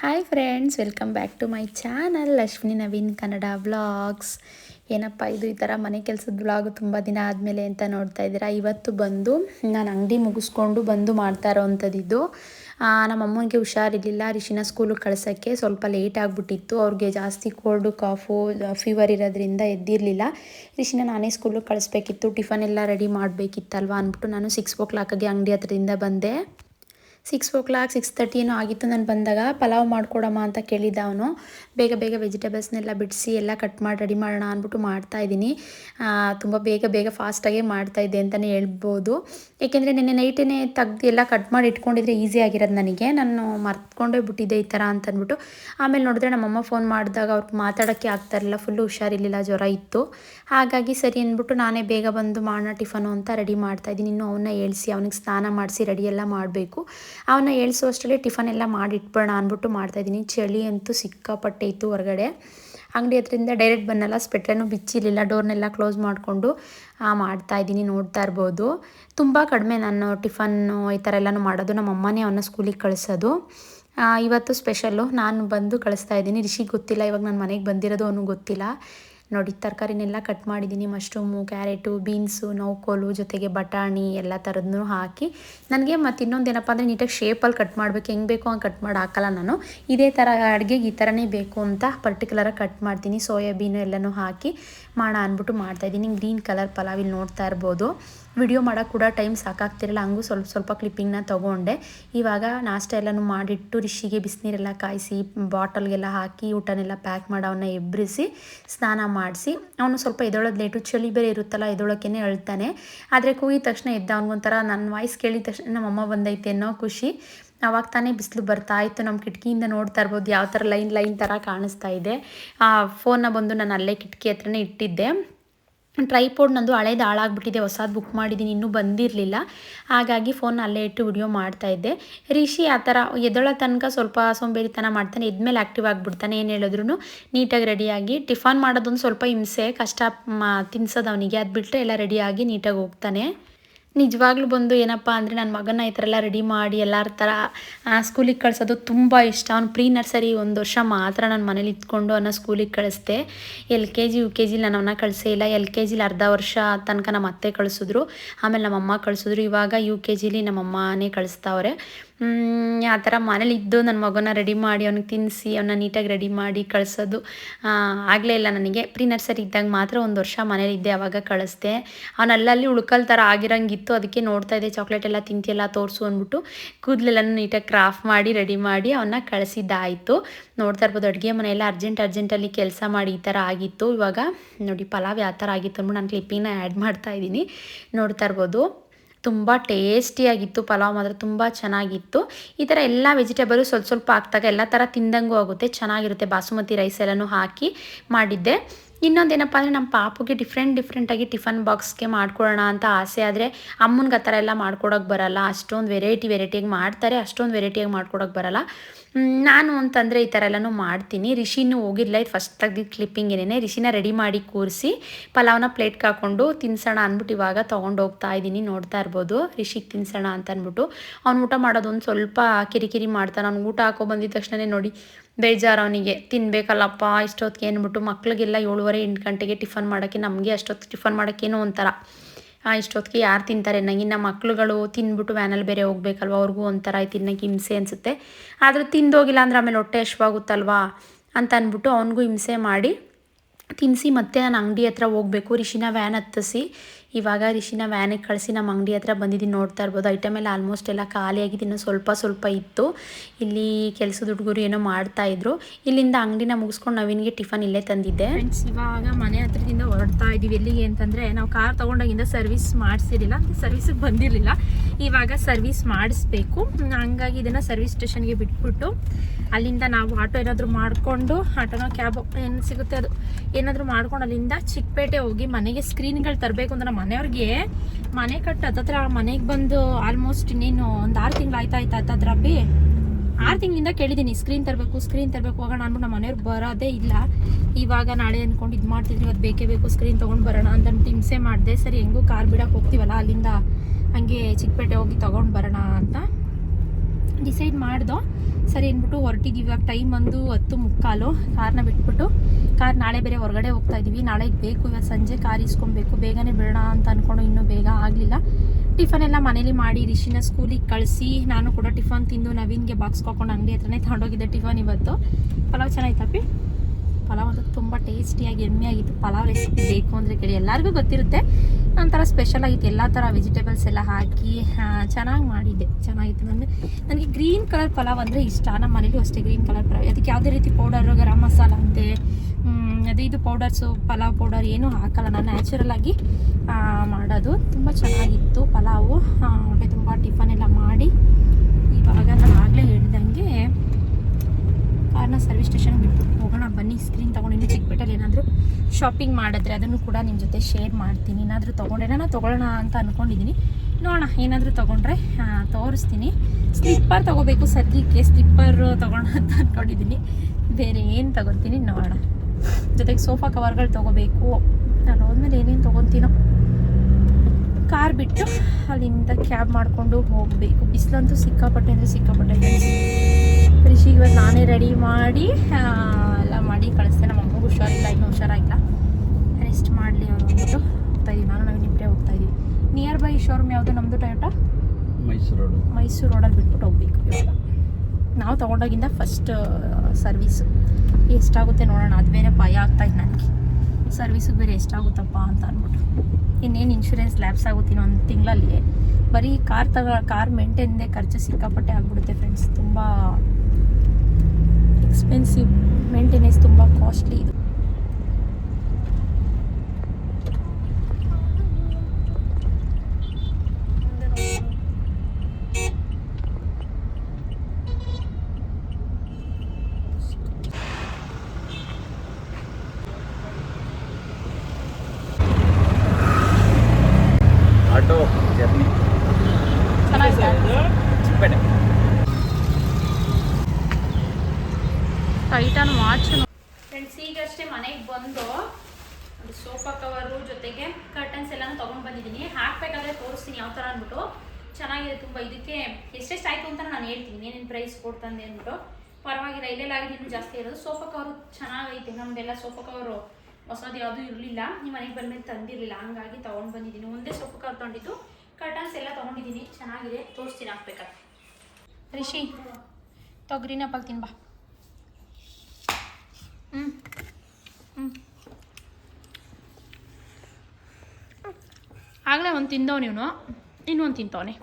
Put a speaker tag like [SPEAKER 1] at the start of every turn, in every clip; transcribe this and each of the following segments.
[SPEAKER 1] Hi friends welcome back to my channel Lakshmi Naveen Kannada vlogs ಏನಪ್ಪ ಇದು ಈ ಥರ ಮನೆ ಕೆಲಸದ ವ್ಲಾಗ್ ತುಂಬ ದಿನ ಆದಮೇಲೆ ಅಂತ ನೋಡ್ತಾ ಇದ್ದೀರಾ? ಇವತ್ತು ಬಂದು ನಾನು ಅಂಗಡಿ ಮುಗಿಸ್ಕೊಂಡು ಬಂದು ಮಾಡ್ತಾ ಇರೋವಂಥದ್ದಿದ್ದು ನಮ್ಮ ಅಮ್ಮನಿಗೆ ಹುಷಾರಿರಲಿಲ್ಲ, ರಿಷಿನ ಸ್ಕೂಲಿಗೆ ಕಳ್ಸೋಕ್ಕೆ ಸ್ವಲ್ಪ ಲೇಟ್ ಆಗಿಬಿಟ್ಟಿತ್ತು. ಅವ್ರಿಗೆ ಜಾಸ್ತಿ ಕೋಲ್ಡು ಕಾಫು ಫೀವರ್ ಇರೋದ್ರಿಂದ ಎದ್ದಿರಲಿಲ್ಲ. ರಿಷಿನ ನಾನೇ ಸ್ಕೂಲಿಗೆ ಕಳಿಸ್ಬೇಕಿತ್ತು, ಟಿಫನ್ ಎಲ್ಲ ರೆಡಿ ಮಾಡಬೇಕಿತ್ತಲ್ವ ಅಂದ್ಬಿಟ್ಟು ನಾನು ಸಿಕ್ಸ್ ಓ ಕ್ಲಾಕಿಗೆ ಅಂಗಡಿ ಹತ್ರದಿಂದ ಬಂದೆ. Six o'clock, six thirty ಏನೋ ಆಗಿತ್ತು ನಾನು ಬಂದಾಗ, ಪಲಾವ್ ಮಾಡಿಕೊಡಮ್ಮ ಅಂತ ಕೇಳಿದ್ದ ಅವನು. ಬೇಗ ಬೇಗ ವೆಜಿಟೇಬಲ್ಸ್ನೆಲ್ಲ ಬಿಡಿಸಿ ಎಲ್ಲ ಕಟ್ ಮಾಡಿ, ರೆಡಿ ಮಾಡೋಣ ಅಂದ್ಬಿಟ್ಟು ಮಾಡ್ತಾ ಇದ್ದೀನಿ. ತುಂಬ ಬೇಗ ಬೇಗ ಫಾಸ್ಟಾಗೇ ಮಾಡ್ತಾಯಿದ್ದೆ ಅಂತಲೇ ಹೇಳ್ಬೋದು. ಏಕೆಂದರೆ ನಿನ್ನೆ ನೈಟೇ ತೆಗ್ದು ಎಲ್ಲ ಕಟ್ ಮಾಡಿ ಇಟ್ಕೊಂಡಿದ್ರೆ ಈಸಿ ಆಗಿರೋದು ನನಗೆ. ನಾನು ಮರ್ತ್ಕೊಂಡೇ ಬಿಟ್ಟಿದ್ದೆ ಈ ಥರ ಅಂತ ಅಂದ್ಬಿಟ್ಟು ಆಮೇಲೆ ನೋಡಿದ್ರೆ ನಮ್ಮಮ್ಮ ಫೋನ್ ಮಾಡಿದಾಗ ಅವ್ರಿಗೆ ಮಾತಾಡೋಕ್ಕೆ ಆಗ್ತಾಯಿರಲಿಲ್ಲ ಫುಲ್ಲು ಹುಷಾರಿರಲಿಲ್ಲ, ಜ್ವರ ಇತ್ತು. ಹಾಗಾಗಿ ಸರಿ ಅಂದ್ಬಿಟ್ಟು ನಾನೇ ಬೇಗ ಬಂದು ಮಾಡೋಣ ಟಿಫನು ಅಂತ ರೆಡಿ ಮಾಡ್ತಾಯಿದ್ದೀನಿ ಇನ್ನು ಅವನ್ನ ಹೇಳ್ಸಿ, ಅವನಿಗೆ ಸ್ನಾನ ಮಾಡಿಸಿ ರೆಡಿಯೆಲ್ಲ ಮಾಡಬೇಕು. ಅವನ್ನ ಅಷ್ಟರಲ್ಲಿ ಟಿಫನ್ ಎಲ್ಲ ಮಾಡಿ ಇಟ್ಬಿಡೋಣ ಅಂದ್ಬಿಟ್ಟು ಮಾಡ್ತಾಯಿದ್ದೀನಿ. ಚಳಿ ಅಂತೂ ಸಿಕ್ಕಾಪಟ್ಟೆ ಇತ್ತು ಹೊರಗಡೆ. ಅಂಗಡಿ ಹತ್ರದಿಂದ ಡೈರೆಕ್ಟ್ ಬನ್ನಲ್ಲ ಸ್ಪೆಟ್ರನ್ನು ಬಿಚ್ಚಿರಲಿಲ್ಲ, ಡೋರ್ನೆಲ್ಲ ಕ್ಲೋಸ್ ಮಾಡಿಕೊಂಡು ಮಾಡ್ತಾಯಿದ್ದೀನಿ ನೋಡ್ತಾ ಇರ್ಬೋದು. ತುಂಬ ಕಡಿಮೆ ನಾನು ಟಿಫನ್ನು ಈ ಥರ ಎಲ್ಲನೂ ಮಾಡೋದು ನಮ್ಮ ಅಮ್ಮನೇ ಅವನ್ನ ಸ್ಕೂಲಿಗೆ ಕಳಿಸೋದು. ಇವತ್ತು ಸ್ಪೆಷಲ್ಲು ನಾನು ಬಂದು ಕಳಿಸ್ತಾ ಇದ್ದೀನಿ ರಿಷಿಗೆ ಗೊತ್ತಿಲ್ಲ, ಇವಾಗ ನಾನು ಮನೆಗೆ ಬಂದಿರೋದು ಅವನಿಗೆ ಗೊತ್ತಿಲ್ಲ. ನೋಡಿ, ತರಕಾರಿನೆಲ್ಲ ಕಟ್ ಮಾಡಿದ್ದೀನಿ. ಮಶ್ರೂಮು, ಕ್ಯಾರೆಟು, ಬೀನ್ಸು, ನೌಕೋಲು ಜೊತೆಗೆ ಬಟಾಣಿ ಎಲ್ಲ ಥರದನ್ನು ಹಾಕಿ ನನಗೆ ಮತ್ತು ಇನ್ನೊಂದು ಏನಪ್ಪ ಅಂದರೆ ನೀಟಾಗಿ ಶೇಪಲ್ಲಿ ಕಟ್ ಮಾಡಬೇಕು. ಹೆಂಗೆ ಬೇಕೋ ಹಂಗೆ ಕಟ್ ಮಾಡಿ ಹಾಕಲ್ಲ ನಾನು. ಇದೇ ಥರ ಅಡುಗೆಗೆ ಈ ಥರನೇ ಬೇಕು ಅಂತ ಪರ್ಟಿಕ್ಯುಲರಾಗಿ ಕಟ್ ಮಾಡ್ತೀನಿ. ಸೋಯಾಬೀನು ಎಲ್ಲನೂ ಹಾಕಿ ಮಾಡ ಅಂದ್ಬಿಟ್ಟು ಮಾಡ್ತಾಯಿದ್ದೀನಿ ಗ್ರೀನ್ ಕಲರ್ ಪಲಾವ್ ಇಲ್ಲಿ ನೋಡ್ತಾ ಇರ್ಬೋದು. ವಿಡಿಯೋ ಮಾಡೋಕ್ಕೆ ಕೂಡ ಟೈಮ್ ಸಾಕಾಗ್ತಿರಲ್ಲ, ಹಂಗೂ ಸ್ವಲ್ಪ ಸ್ವಲ್ಪ ಕ್ಲಿಪ್ಪಿಂಗ್ನ ತೊಗೊಂಡೆ. ಇವಾಗ ನಾಷ್ಟ ಎಲ್ಲನೂ ಮಾಡಿಟ್ಟು ರಿಷಿಗೆ ಬಿಸಿನೀರೆಲ್ಲ ಕಾಯಿಸಿ, ಬಾಟಲ್ಗೆಲ್ಲ ಹಾಕಿ, ಊಟನೆಲ್ಲ ಪ್ಯಾಕ್ ಮಾಡಿ ಅವನ್ನ ಎಬ್ಬರಿಸಿ ಸ್ನಾನ ಮಾಡಿಸಿ. ಅವನು ಸ್ವಲ್ಪ ಎದೊಳೋದು ಲೇಟು ಚಳಿ ಬೇರೆ ಇರುತ್ತಲ್ಲ ಎದೊಳಕ್ಕೇ ಅಳ್ತಾನೆ. ಆದರೆ ಕೂಗಿದ ತಕ್ಷಣ ಎದ್ದ ಅವನಿಗೊಂಥರ ನನ್ನ ವಾಯ್ಸ್ ಕೇಳಿದ ತಕ್ಷಣ ನಮ್ಮಮ್ಮ ಬಂದೈತೆ ಅನ್ನೋ ಖುಷಿ. ಅವಾಗ ತಾನೇ ಬಿಸಿಲು ಬರ್ತಾ ಇತ್ತು ನಮ್ಮ ಕಿಟಕಿಯಿಂದ ನೋಡ್ತಾ ಇರ್ಬೋದು ಯಾವ ಥರ ಲೈನ್ ಲೈನ್ ಥರ ಕಾಣಿಸ್ತಾ ಇದೆ. ಫೋನ್ನ ಬಂದು ನಾನು ಅಲ್ಲೇ ಕಿಟಕಿ ಹತ್ರನೇ ಇಟ್ಟಿದ್ದೆ. ಟ್ರೈಪೋಡ್ ನಂದು ಹಳೇದು ಹಾಳಾಗ್ಬಿಟ್ಟಿದೆ, ಹೊಸದು ಬುಕ್ ಮಾಡಿದ್ದೀನಿ ಇನ್ನೂ ಬಂದಿರಲಿಲ್ಲ. ಹಾಗಾಗಿ ಫೋನ್ ಅಲ್ಲೇ ಇಟ್ಟು ವಿಡಿಯೋ ಮಾಡ್ತಾಯಿದ್ದೆ ರಿಷಿ ಆ ಥರ ಎದೊಳ ತನಕ ಸ್ವಲ್ಪ ಸೋಂಬೇರಿತನ ಮಾಡ್ತಾನೆ ಎದ್ಮೇಲೆ ಆ್ಯಕ್ಟಿವ್ ಆಗಿಬಿಡ್ತಾನೆ, ಏನು ಹೇಳಿದ್ರು ನೀಟಾಗಿ ರೆಡಿಯಾಗಿ ಟಿಫನ್ ಮಾಡೋದೊಂದು ಸ್ವಲ್ಪ ಹಿಂಸೆ, ಕಷ್ಟ ತಿನ್ಸೋದು ಅವನಿಗೆ. ಅದು ಬಿಟ್ಟರೆ ಎಲ್ಲ ರೆಡಿಯಾಗಿ ನೀಟಾಗಿ ಹೋಗ್ತಾನೆ. ನಿಜವಾಗ್ಲೂ ಬಂದು ಏನಪ್ಪ ಅಂದರೆ ನನ್ನ ಮಗನ ಈ ಥರ ಎಲ್ಲ ರೆಡಿ ಮಾಡಿ ಎಲ್ಲರ ಥರ ಸ್ಕೂಲಿಗೆ ಕಳಿಸೋದು ತುಂಬ ಇಷ್ಟ. ಅವ್ನು ಪ್ರೀ ನರ್ಸರಿ ಒಂದು ವರ್ಷ ಮಾತ್ರ ನನ್ನ ಮನೇಲಿ ಇದ್ಕೊಂಡು ಅವನ್ನ ಸ್ಕೂಲಿಗೆ ಕಳಿಸ್ದೆ. L K G U K ಜಿಲಿ ನಾನು ಅವನ್ನ ಕಳಿಸೇ ಇಲ್ಲ. ಎಲ್ ಕೆ ಜಿಲಿ ಅರ್ಧ ವರ್ಷ ತನಕ ನಮ್ಮ ಅತ್ತೆ ಕಳಿಸಿದ್ರು. ಆಮೇಲೆ ನಮ್ಮಮ್ಮ ಕಳಿಸಿದ್ರು. ಇವಾಗ ಯು ಕೆ ಜಿಲಿ ನಮ್ಮಮ್ಮನೇ ಕಳಿಸ್ತಾವ್ರೆ. ಆ ಥರ ಮನೇಲಿದ್ದು ನನ್ನ ಮಗನ ರೆಡಿ ಮಾಡಿ ಅವ್ನಿಗೆ ತಿನ್ನಿಸಿ ಅವನ್ನ ನೀಟಾಗಿ ರೆಡಿ ಮಾಡಿ ಕಳಿಸೋದು. ಆಗಲೇ ಇಲ್ಲ ನನಗೆ. ಪ್ರೀ ನರ್ಸರಿ ಇದ್ದಾಗ ಮಾತ್ರ ಒಂದು ವರ್ಷ ಮನೇಲಿದ್ದೆ ಅವಾಗ ಕಳಿಸ್ದೆ. ಅವ್ನು ಅಲ್ಲಲ್ಲಿ ಉಳ್ಕಲ್ ಥರ ಆಗಿರಂಗಿತ್ತು, ಅದಕ್ಕೆ ನೋಡ್ತಾ ಇದ್ದೆ ಚಾಕ್ಲೇಟ್ ಎಲ್ಲ ತಿಂತಿಯಲ್ಲ, ತೋರಿಸು ಅಂದ್ಬಿಟ್ಟು ಕೂದಲೆಲ್ಲ ನೀಟಾಗಿ ಕ್ರಾಫ್ಟ್ ಮಾಡಿ ರೆಡಿ ಮಾಡಿ ಅವನ್ನ ಕಳಿಸಿದ್ದಾಯಿತು. ನೋಡ್ತಾ ಇರ್ಬೋದು, ಅಡುಗೆ ಮನೆಯೆಲ್ಲ ಅರ್ಜೆಂಟ್ ಅರ್ಜೆಂಟಲ್ಲಿ ಕೆಲಸ ಮಾಡಿ ಈ ಥರ ಆಗಿತ್ತು. ಇವಾಗ ನೋಡಿ, ಪಲಾವ್ ಯಾವ ಥರ ಆಗಿತ್ತು ಅಂದ್ಬಿಟ್ಟು ನಾನು ಕ್ಲಿಪ್ಪಿಂಗ್ನ ಆ್ಯಡ್ ಮಾಡ್ತಾ ಇದ್ದೀನಿ. ನೋಡ್ತಾ ಇರ್ಬೋದು. ತುಂಬ ಟೇಸ್ಟಿಯಾಗಿತ್ತು, ಪಲಾವ್ ಮಾತ್ರ ತುಂಬ ಚೆನ್ನಾಗಿತ್ತು. ಈ ಥರ ಎಲ್ಲ ವೆಜಿಟೇಬಲು ಸ್ವಲ್ಪ ಸ್ವಲ್ಪ ಹಾಕ್ದಾಗ ಎಲ್ಲ ಥರ ತಿಂದಂಗೂ ಆಗುತ್ತೆ, ಚೆನ್ನಾಗಿರುತ್ತೆ. ಬಾಸುಮತಿ ರೈಸ್ ಎಲ್ಲನೂ ಹಾಕಿ ಮಾಡಿದ್ದೆ. ಇನ್ನೊಂದೇನಪ್ಪ ಅಂದರೆ ನಮ್ಮ ಪಾಪುಗೆ ಡಿಫ್ರೆಂಟ್ ಡಿಫ್ರೆಂಟಾಗಿ ಟಿಫನ್ ಬಾಕ್ಸ್ಗೆ ಮಾಡ್ಕೊಳ್ಳೋಣ ಅಂತ ಆಸೆ ಆದರೆ ಅಮ್ಮನಿಗೆ ಆ ಥರ ಎಲ್ಲ ಮಾಡ್ಕೊಡೋಕೆ ಬರಲ್ಲ. ಅಷ್ಟೊಂದು ವೆರೈಟಿ ವೆರೈಟಿಯಾಗಿ ಮಾಡ್ತಾರೆ, ಅಷ್ಟೊಂದು ವೆರೈಟಿಯಾಗಿ ಮಾಡ್ಕೊಡೋಕೆ ಬರಲ್ಲ. ನಾನು ಅಂತಂದರೆ ಈ ಥರ ಎಲ್ಲನೂ ಮಾಡ್ತೀನಿ. ರಿಷಿನೂ ಹೋಗಿರಲಿಲ್ಲ ಇದು ಫಸ್ಟ್ ತೆಗ್ದಿದ್ದು ಕ್ಲಿಪ್ಪಿಂಗ್ ಏನೇ ರಿಷಿನ ರೆಡಿ ಮಾಡಿ ಕೂರಿಸಿ, ಪಲಾವ್ನ ಪ್ಲೇಟ್ಗೆ ಹಾಕ್ಕೊಂಡು ತಿನ್ಸೋಣ ಅಂದ್ಬಿಟ್ಟು ಇವಾಗ ತೊಗೊಂಡು ಹೋಗ್ತಾ ಇದ್ದೀನಿ, ನೋಡ್ತಾ ಇರ್ಬೋದು. ರಿಷಿಗೆ ತಿನ್ಸೋಣ ಅಂತ ಅಂದ್ಬಿಟ್ಟು. ಅವ್ನು ಊಟ ಮಾಡೋದೊಂದು ಸ್ವಲ್ಪ ಕಿರಿಕಿರಿ ಮಾಡ್ತಾನೆ. ಅವ್ನು ಊಟ ಹಾಕೋ ಬಂದಿದ ತಕ್ಷಣವೇ ನೋಡಿ, ಬೇಜಾರು ಅವನಿಗೆ. ತಿನ್ನಬೇಕಲ್ಲಪ್ಪ ಇಷ್ಟೊತ್ತಿಗೆ ಅಂದ್ಬಿಟ್ಟು ಮಕ್ಳಿಗೆಲ್ಲ ಏಳುವರೆ ಎಂಟು ಗಂಟೆಗೆ ಟಿಫನ್ ಮಾಡೋಕ್ಕೆ, ನಮಗೆ ಅಷ್ಟೊತ್ತು ಟಿಫನ್ ಮಾಡೋಕ್ಕೇನೋ ಒಂಥರ. ಇಷ್ಟೊತ್ತಿಗೆ ಯಾರು ತಿಂತಾರೆ? ನನಗೆ ನಮ್ಮ ಮಕ್ಳುಗಳು ತಿಂದ್ಬಿಟ್ಟು ವ್ಯಾನಲ್ಲಿ ಬೇರೆ ಹೋಗ್ಬೇಕಲ್ವ? ಅವ್ರಿಗೂ ಒಂಥರ ತಿನ್ನೋಕೆ ಹಿಂಸೆ ಅನಿಸುತ್ತೆ. ಆದರೆ ತಿಂದೋಗಿಲ್ಲ ಅಂದ್ರೆ ಆಮೇಲೆ ಹೊಟ್ಟೆ ಹಶ್ವಾಗುತ್ತಲ್ವಾ ಅಂತ ಅಂದ್ಬಿಟ್ಟು ಅವನಿಗೂ ಹಿಂಸೆ ಮಾಡಿ ತಿನ್ನಿಸಿ ಮತ್ತೆ ನಾನು ಅಂಗಡಿ ಹತ್ರ ಹೋಗಬೇಕು. ರಿಷಿನ ವ್ಯಾನ್ ಹತ್ತಿಸಿ. ಇವಾಗ ರಿಷಿನ ವ್ಯಾನಿಗೆ ಕಳಿಸಿ ನಮ್ಮ ಅಂಗಡಿ ಹತ್ರ ಬಂದಿದ್ದೀನಿ ನೋಡ್ತಾ ಇರ್ಬೋದು. ಐಟಮ್ ಎಲ್ಲ ಆಲ್ಮೋಸ್ಟ್ ಎಲ್ಲ ಖಾಲಿಯಾಗಿದೆ ಇನ್ನೂ ಸ್ವಲ್ಪ ಸ್ವಲ್ಪ ಇತ್ತು. ಇಲ್ಲಿ ಕೆಲಸದ ಹುಡುಗರು ಏನೋ ಮಾಡ್ತಾ ಇದ್ರು. ಇಲ್ಲಿಂದ ಅಂಗಡಿನ ಮುಗಿಸ್ಕೊಂಡು ನವೀನ್ಗೆ ಟಿಫನ್ ಇಲ್ಲೇ ತಂದಿದ್ದೆ.
[SPEAKER 2] ಫ್ರೆಂಡ್ಸ್ ಇವಾಗ ಮನೆ ಹತ್ರದಿಂದ ಹೊರಡ್ತಾ ಇದ್ದೀವಿ ಎಲ್ಲಿಗೆ ಅಂತಂದರೆ ನಾವು ಕಾರ್ ತಗೊಂಡಾಗಿಂದ ಸರ್ವಿಸ್ ಮಾಡಿಸಿರಲಿಲ್ಲ. ಸರ್ವಿಸಿಗೆ ಬಂದಿರಲಿಲ್ಲ. ಇವಾಗ ಸರ್ವಿಸ್ ಮಾಡಿಸ್ಬೇಕು. ಹಂಗಾಗಿ ಇದನ್ನು ಸರ್ವಿಸ್ ಸ್ಟೇಷನ್ಗೆ ಬಿಟ್ಬಿಟ್ಟು ಅಲ್ಲಿಂದ ನಾವು ಆಟೋ ಏನಾದರೂ ಮಾಡಿಕೊಂಡು ಆಟೋನೋ ಕ್ಯಾಬ್ ಏನು ಸಿಗುತ್ತೆ ಅದು? ಏನಾದರೂ ಮಾಡ್ಕೊಂಡು ಅಲ್ಲಿಂದ ಚಿಕ್ಕಪೇಟೆ ಹೋಗಿ ಮನೆಗೆ ಸ್ಕ್ರೀನ್ಗಳು ತರಬೇಕು ಅಂತ ನಮ್ಮ ಮನೆಯವ್ರಿಗೆ ಮನೆ ಕಟ್ಟ ಹತ್ತತ್ರ ಮನೆಗೆ ಬಂದು ಆಲ್ಮೋಸ್ಟ್ ಇನ್ನೇನು ಒಂದು ಆರು ತಿಂಗಳು ಆಯ್ತಾ ಆಯ್ತಾ ಹತ್ತತ್ರ ಬಿ ಆರು ತಿಂಗಳಿಂದ ಕೇಳಿದ್ದೀನಿ ಸ್ಕ್ರೀನ್ ತರಬೇಕು ಸ್ಕ್ರೀನ್ ತರಬೇಕು ಹೋಗೋಣ ಅಂದ್ಬಿಟ್ಟು ನಮ್ಮ ಮನೆಯವ್ರು ಬರೋದೇ ಇಲ್ಲ. ಇವಾಗ ನಾಳೆ ಅಂದ್ಕೊಂಡು ಇದು ಮಾಡ್ತಿದ್ರು, ಅದು ಬೇಕೇ ಬೇಕು ಸ್ಕ್ರೀನ್ ತೊಗೊಂಡು ಬರೋಣ ಅಂತ ಹಿಂಸೆ ಮಾಡಿದೆ. ಸರಿ, ಹೆಂಗೂ ಕಾರ್ ಬಿಡೋಕೆ ಹೋಗ್ತೀವಲ್ಲ ಅಲ್ಲಿಂದ ಹಂಗೆ ಚಿಕ್ಕಪೇಟೆ ಹೋಗಿ ತೊಗೊಂಡು ಬರೋಣ ಅಂತ. ಡಿಸೈಡ್ ಮಾಡ್ದೋ, ಸರಿ ಅಂದ್ಬಿಟ್ಟು ಹೊರಟಿದ್ದೀವಿ ಇವಾಗ ಟೈಮ್ ಒಂದು ಹತ್ತು ಮುಕ್ಕಾಲು. ಕಾರ್ನ ಬಿಟ್ಬಿಟ್ಟು, ಕಾರ್ ನಾಳೆ ಬೇರೆ ಹೊರಗಡೆ ಹೋಗ್ತಾ ಇದ್ದೀವಿ ನಾಳೆ ಬೇಕು. ಇವಾಗ ಸಂಜೆ ಕಾರ್ ಇಸ್ಕೊಬೇಕು ಬೇಗನೆ ಬಿಡೋಣ ಅಂತ ಅಂದ್ಕೊಂಡು ಇನ್ನೂ ಬೇಗ ಆಗಲಿಲ್ಲ. ಟಿಫನ್ ಎಲ್ಲ ಮನೇಲಿ ಮಾಡಿ, ರಿಷಿನ ಸ್ಕೂಲಿಗೆ ಕಳಿಸಿ, ನಾನು ಕೂಡ ಟಿಫನ್ ತಿಂದು ನವೀನ್ಗೆ ಬಾಕ್ಸ್ ಹಾಕೊಂಡು ಅಂಗಡಿ ಹತ್ರನೇ ತಗೊಂಡೋಗಿದ್ದೆ ಟಿಫನ್ ಇವತ್ತು. ಪಲಾವ್ ಚೆನ್ನಾಗಿತ್ತಪ್ಪಿ? ಪಲಾವ್ ಅಂತೂ ತುಂಬ ಟೇಸ್ಟಿಯಾಗಿ ಎಮ್ಮೆಯಾಗಿತ್ತು. ಪಲಾವ್ ರೆಸಿಪಿ ಬೇಕು ಅಂದರೆ ಕೇಳಿ. ಎಲ್ಲರಿಗೂ ಗೊತ್ತಿರುತ್ತೆ. ಒಂಥರ ಸ್ಪೆಷಲ್ ಆಗಿತ್ತು ಎಲ್ಲ ಥರ ವೆಜಿಟೇಬಲ್ಸ್ ಎಲ್ಲ ಹಾಕಿ ಚೆನ್ನಾಗಿ ಮಾಡಿದ್ದೆ. ಚೆನ್ನಾಗಿತ್ತು. ನನಗೆ ನನಗೆ ಗ್ರೀನ್ ಕಲರ್ ಪಲಾವ್ ಅಂದರೆ ಇಷ್ಟ. ನಮ್ಮ ಮನೇಲಿ ಅಷ್ಟೇ ಗ್ರೀನ್ ಕಲರ್ ಪಲಾವ್. ಅದಕ್ಕೆ ಯಾವುದೇ ರೀತಿ ಪೌಡರು ಗರಂ ಮಸಾಲ ಅಂತೆ ಅದೇ ಇದು ಪೌಡರ್ಸು ಪಲಾವ್ ಪೌಡರ್ ಏನೂ ಹಾಕಲ್ಲ. ನಾನು ನ್ಯಾಚುರಲ್ ಆಗಿ ಆ, ಮಾಡೋದು. ತುಂಬ ಚೆನ್ನಾಗಿತ್ತು ಪಲಾವು. ಹೊಟ್ಟೆ ತುಂಬ ಟಿಫನ್ ಎಲ್ಲ ಮಾಡಿ ಇವಾಗ ನಾನು ಆಗಲೇ ಹೇಳಿದಂಗೆ ಕಾರ್ನ ಸರ್ವಿಸ್ ಸ್ಟೇಷನ್ಗೆ ಬಿಟ್ಬಿಟ್ಟು ಹೋಗೋಣ ಬನ್ನಿ ಸ್ಕ್ರೀನ್ ತೊಗೊಂಡು ಇನ್ನೂ ಚಿಕ್ಕಪೇಟೆಲಿ ಏನಾದರೂ ಶಾಪಿಂಗ್ ಮಾಡಿದ್ರೆ ಅದನ್ನು ಕೂಡ ನಿಮ್ಮ ಜೊತೆ ಶೇರ್ ಮಾಡ್ತೀನಿ. ಏನಾದರೂ ತೊಗೊಂಡ್ರೆ ನಾನು ತೊಗೊಳ್ಳೋಣ ಅಂತ ಅಂದ್ಕೊಂಡಿದ್ದೀನಿ ನೋಡೋಣ, ಏನಾದರೂ ತೊಗೊಂಡ್ರೆ ತೋರಿಸ್ತೀನಿ. ಸ್ಲಿಪ್ಪರ್ ತೊಗೋಬೇಕು, ಸದ್ಯಕ್ಕೆ ಸ್ಲಿಪ್ಪರ್ ತೊಗೊಳ್ಳೋಣ ಅಂತ ಅಂದ್ಕೊಂಡಿದ್ದೀನಿ ಬೇರೆ ಏನು ತೊಗೊತೀನಿ ನೋಡೋಣ. ಜೊತೆಗೆ ಸೋಫಾ ಕವರ್ಗಳು ತೊಗೋಬೇಕು. ನಾನು ಹೋದ್ಮೇಲೆ ಏನೇನು ತೊಗೊತೀನೋ. ಕಾರ್ ಬಿಟ್ಟು ಅಲ್ಲಿಂದ ಕ್ಯಾಬ್ ಮಾಡಿಕೊಂಡು ಹೋಗಬೇಕು. ಬಿಸಿಲಂತೂ ಸಿಕ್ಕಾಪಟ್ಟೆ ಅಂದರೆ ಸಿಕ್ಕಾಪಟ್ಟೆ ಇವತ್ತು ನಾನೇ ರೆಡಿ ಮಾಡಿ ಎಲ್ಲ ಮಾಡಿ ಕಳಿಸ್ದೆ. ನಮ್ಮ ಅಮ್ಮಗೆ ಹುಷಾರಿಲ್ಲ ಇನ್ನೂ ಹುಷಾರಾಗಿಲ್ಲ. ರೆಸ್ಟ್ ಮಾಡಲಿ ಅವರು ಅಂದ್ಬಿಟ್ಟು ಹೋಗ್ತಾ ಇದ್ದೀವಿ ನಾನು ನಾವು ಇಬ್ಬರೇ ಹೋಗ್ತಾ ಇದ್ದೀವಿ ನಿಯರ್ ಬೈ ಶೋರೂಮ್ ಯಾವುದು? ನಮ್ಮದು ಟೊಯೋಟಾ
[SPEAKER 3] ಮೈಸೂರು ರೋಡು.
[SPEAKER 2] ಮೈಸೂರು ರೋಡಲ್ಲಿ ಬಿಟ್ಬಿಟ್ಟು ಹೋಗ್ಬೇಕು ಇವಾಗ. ನಾವು ತೊಗೊಂಡೋಗಿಂದ ಫಸ್ಟ್ ಸರ್ವಿಸ್ ಎಷ್ಟಾಗುತ್ತೆ ನೋಡೋಣ. ಅದು ಬೇರೆ ಭಯ ಆಗ್ತಾಯಿತ್ತು ನನಗೆ. ಸರ್ವೀಸು ಬೇರೆ ಎಷ್ಟಾಗುತ್ತಪ್ಪ ಅಂತ ಅಂದ್ಬಿಟ್ಟು. ಇನ್ನೇನು ಇನ್ಶೂರೆನ್ಸ್ ಲ್ಯಾಬ್ಸ್ ಆಗುತ್ತೆ ಒಂದು ತಿಂಗಳಲ್ಲಿ. ಬರೀ ಕಾರ್ ತಗ ಕಾರ್ ಮೇಂಟೈನ್ದೇ ಖರ್ಚು ಸಿಕ್ಕಾಪಟ್ಟೆ ಆಗಿಬಿಡುತ್ತೆ ಫ್ರೆಂಡ್ಸ್ ತುಂಬ ಎಕ್ಸ್ಪೆನ್ಸಿವ್ ಮೇಂಟೆನೆನ್ಸ್ ತುಂಬ ಕಾಸ್ಟ್ಲಿ ಇದು
[SPEAKER 3] ಆಟೋ ಜರ್ನಿ
[SPEAKER 2] ಚೆನ್ನಾಗಿದೆ
[SPEAKER 3] ಚಿಕ್ಕಪೇಟೆ
[SPEAKER 2] ಟೈಟನ್ ವಾಚ್ ಫ್ರೆಂಡ್ಸ್ ಈಗಷ್ಟೇ ಮನೆಗೆ ಬಂದು ಒಂದು ಸೋಫಾ ಕವರು ಜೊತೆಗೆ ಕರ್ಟನ್ಸ್ ಎಲ್ಲಾನು ತೊಗೊಂಡು ಬಂದಿದ್ದೀನಿ. ಹಾಕ್ಬೇಕಾದ್ರೆ ತೋರಿಸ್ತೀನಿ ಯಾವ ಥರ ಅಂದ್ಬಿಟ್ಟು. ಚೆನ್ನಾಗಿದೆ ತುಂಬ. ಇದಕ್ಕೆ ಎಷ್ಟೆಷ್ಟು ಆಯಿತು ಅಂತ ನಾನು ಹೇಳ್ತೀನಿ. ಏನೇನು ಪ್ರೈಸ್ ಕೊಡ್ತಂದೆ ಅಂದ್ಬಿಟ್ಟು. ಪರವಾಗಿಲ್ಲ ಇಲ್ಲೆಲ್ಲಾಗಿದೆ ಇನ್ನೂ ಜಾಸ್ತಿ ಇರೋದು. ಸೋಫಾ ಕವರು ಚೆನ್ನಾಗೈತೆ. ನಮ್ದೆಲ್ಲ ಸೋಫಾ ಕವರು ಹೊಸದು ಯಾವುದೂ ಇರಲಿಲ್ಲ. ನಿಮ್ಮ ಮನೆಗೆ ಬಂದ್ಮೇಲೆ ತಂದಿರಲಿಲ್ಲ. ಹಂಗಾಗಿ ತೊಗೊಂಡು ಬಂದಿದ್ದೀನಿ. ಒಂದೇ ಸೋಫಾ ಕವರ್ ತೊಗೊಂಡಿದ್ದು. ಕರ್ಟನ್ಸ್ ಎಲ್ಲ ತೊಗೊಂಡಿದ್ದೀನಿ. ಚೆನ್ನಾಗಿದೆ. ತೋರಿಸ್ತೀನಿ ಹಾಕ್ಬೇಕಾದ್ರೆ. ರಿಷಿ, ತೊಗರಿನ ಬಾ ಆಗಲೇ ಒಂದು ತಿಂದವ್ ನೀನು ಇನ್ನೊಂದು ತಿಂತವನೆ.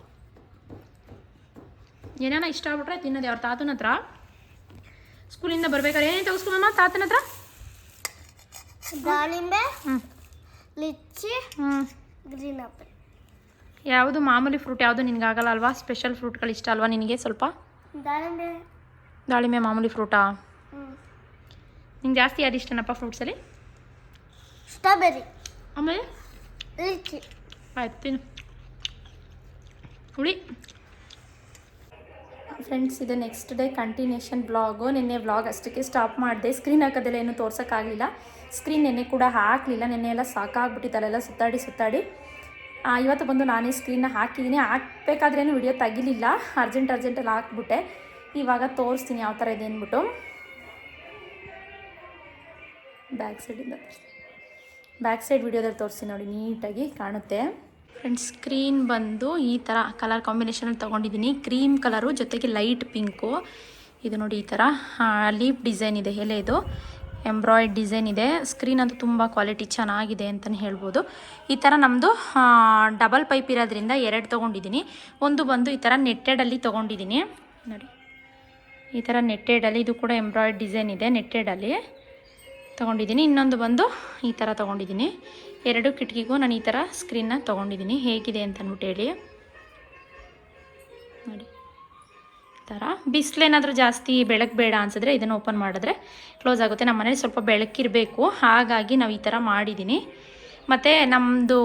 [SPEAKER 2] ಏನಾನ ಇಷ್ಟ ಆಗ್ಬಿಟ್ರೆ ತಿನ್ನೋದು ಅವ್ರ ತಾತನ ಹತ್ರ. ಸ್ಕೂಲಿಂದ ಬರ್ಬೇಕಾದ್ರೆ ಏನೇನು ತಗೋಸ್ಕೊಂಬಮ್ಮ ತಾತನ ಹತ್ರ?
[SPEAKER 4] ದಾಳಿಂಬೆ ಲಿಚ್ಚಿ ಗ್ರೀನ್ ಆಪಲ್.
[SPEAKER 2] ಯಾವುದು ಮಾಮೂಲಿ ಫ್ರೂಟ್ ಯಾವುದು ನಿನಗೆ ಆಗಲ್ಲ ಅಲ್ವಾ? ಸ್ಪೆಷಲ್ ಫ್ರೂಟ್ಗಳು ಇಷ್ಟ ಅಲ್ವಾ ನಿನಗೆ ಸ್ವಲ್ಪ?
[SPEAKER 4] ದಾಳಿಂಬೆ.
[SPEAKER 2] ದಾಳಿಂಬೆ ಮಾಮೂಲಿ ಫ್ರೂಟಾ? ನಿಂಗೆ ಜಾಸ್ತಿ ಯಾರು ಇಷ್ಟನಪ್ಪ ಫ್ರೂಟ್ಸಲ್ಲಿ
[SPEAKER 4] ಸ್ಟ್ರಾಬೆರಿ
[SPEAKER 2] ಆಮೇಲೆ?
[SPEAKER 4] ಲಿಚ್ಚಿ.
[SPEAKER 2] ಆಯ್ತು ಹುಳಿ. ಫ್ರೆಂಡ್ಸ್ ಇದು ನೆಕ್ಸ್ಟ್ ಡೇ ಕಂಟಿನ್ಯೂಷನ್ ಬ್ಲಾಗು ನಿನ್ನೆ ಬ್ಲಾಗ್ ಅಷ್ಟಕ್ಕೆ ಸ್ಟಾಪ್ ಮಾಡಿದೆ. ಸ್ಕ್ರೀನ್ ಹಾಕೋದೆಲ್ಲ ಏನು ತೋರ್ಸೋಕ್ಕಾಗಲಿಲ್ಲ. ಸ್ಕ್ರೀನ್ ನೆನ್ನೆ ಕೂಡ ಹಾಕಲಿಲ್ಲ. ನೆನ್ನೆ ಎಲ್ಲ ಸಾಕಾಗ್ಬಿಟ್ಟಿತ್ತು. ಅಲ್ಲೆಲ್ಲ ಸುತ್ತಾಡಿ ಸುತ್ತಾಡಿ. ಇವತ್ತು ಬಂದು ನಾನೇ ಸ್ಕ್ರೀನ್ನ ಹಾಕಿದ್ದೀನಿ. ಹಾಕಬೇಕಾದ್ರೇನು ವಿಡಿಯೋ ತೆಗಿಲಿಲ್ಲ. ಅರ್ಜೆಂಟ್ ಅರ್ಜೆಂಟಲ್ಲಿ ಹಾಕ್ಬಿಟ್ಟೆ. ಇವಾಗ ತೋರಿಸ್ತೀನಿ ಯಾವ ಥರ ಇದೆ ಅಂದ್ಬಿಟ್ಟು. ಬ್ಯಾಕ್ ಸೈಡಿಂದ ಬ್ಯಾಕ್ ಸೈಡ್ ವಿಡಿಯೋದಲ್ಲಿ ತೋರಿಸಿ ನೋಡಿ, ನೀಟಾಗಿ ಕಾಣುತ್ತೆ. ಫ್ರೆಂಡ್ಸ್ ಸ್ಕ್ರೀನ್ ಬಂದು ಈ ಥರ ಕಲರ್ ಕಾಂಬಿನೇಷನಲ್ಲಿ ತೊಗೊಂಡಿದ್ದೀನಿ. ಕ್ರೀಮ್ ಕಲರು ಜೊತೆಗೆ ಲೈಟ್ ಪಿಂಕು ಇದು ನೋಡಿ ಈ ಥರ ಲೀಫ್ ಡಿಸೈನ್ ಇದೆ, ಎಲೆ ಇದು. ಎಂಬ್ರಾಯ್ಡ್ ಡಿಸೈನ್ ಇದೆ. ಸ್ಕ್ರೀನ್ ಅಂತೂ ತುಂಬ ಕ್ವಾಲಿಟಿ ಚೆನ್ನಾಗಿದೆ ಅಂತಲೇ ಹೇಳ್ಬೋದು. ಈ ಥರ ನಮ್ಮದು ಡಬಲ್ ಪೈಪ್ ಇರೋದ್ರಿಂದ ಎರಡು ತೊಗೊಂಡಿದ್ದೀನಿ. ಒಂದು ಬಂದು ಈ ಥರ ನೆಟ್ಟೆಡಲ್ಲಿ ತೊಗೊಂಡಿದ್ದೀನಿ. ನೋಡಿ, ಈ ಥರ ನೆಟ್ಟೆಡಲ್ಲಿ ಇದು ಕೂಡ ಎಂಬ್ರಾಯ್ಡ್ ಡಿಸೈನ್ ಇದೆ ನೆಟ್ಟೆಡಲ್ಲಿ ತೊಗೊಂಡಿದ್ದೀನಿ. ಇನ್ನೊಂದು ಬಂದು ಈ ಥರ ತೊಗೊಂಡಿದ್ದೀನಿ. ಎರಡು ಕಿಟಕಿಗೂ ನಾನು ಈ ಥರ ಸ್ಕ್ರೀನ್ನ ತೊಗೊಂಡಿದ್ದೀನಿ. ಹೇಗಿದೆ ಅಂತ ಅಂದ್ಬಿಟ್ಟು ಹೇಳಿ. ನೋಡಿ. ಈ ಥರ ಬಿಸಿಲೇನಾದರೂ ಜಾಸ್ತಿ ಬೆಳಕು ಬೇಡ ಅನ್ಸಿದ್ರೆ ಇದನ್ನು ಓಪನ್ ಮಾಡಿದ್ರೆ ಕ್ಲೋಸ್ ಆಗುತ್ತೆ. ನಮ್ಮ ಮನೇಲಿ ಸ್ವಲ್ಪ ಬೆಳಕಿರಬೇಕು. ಹಾಗಾಗಿ ನಾವು ಈ ಥರ ಮಾಡಿದ್ದೀನಿ. ಮತ್ತು ನಮ್ಮದು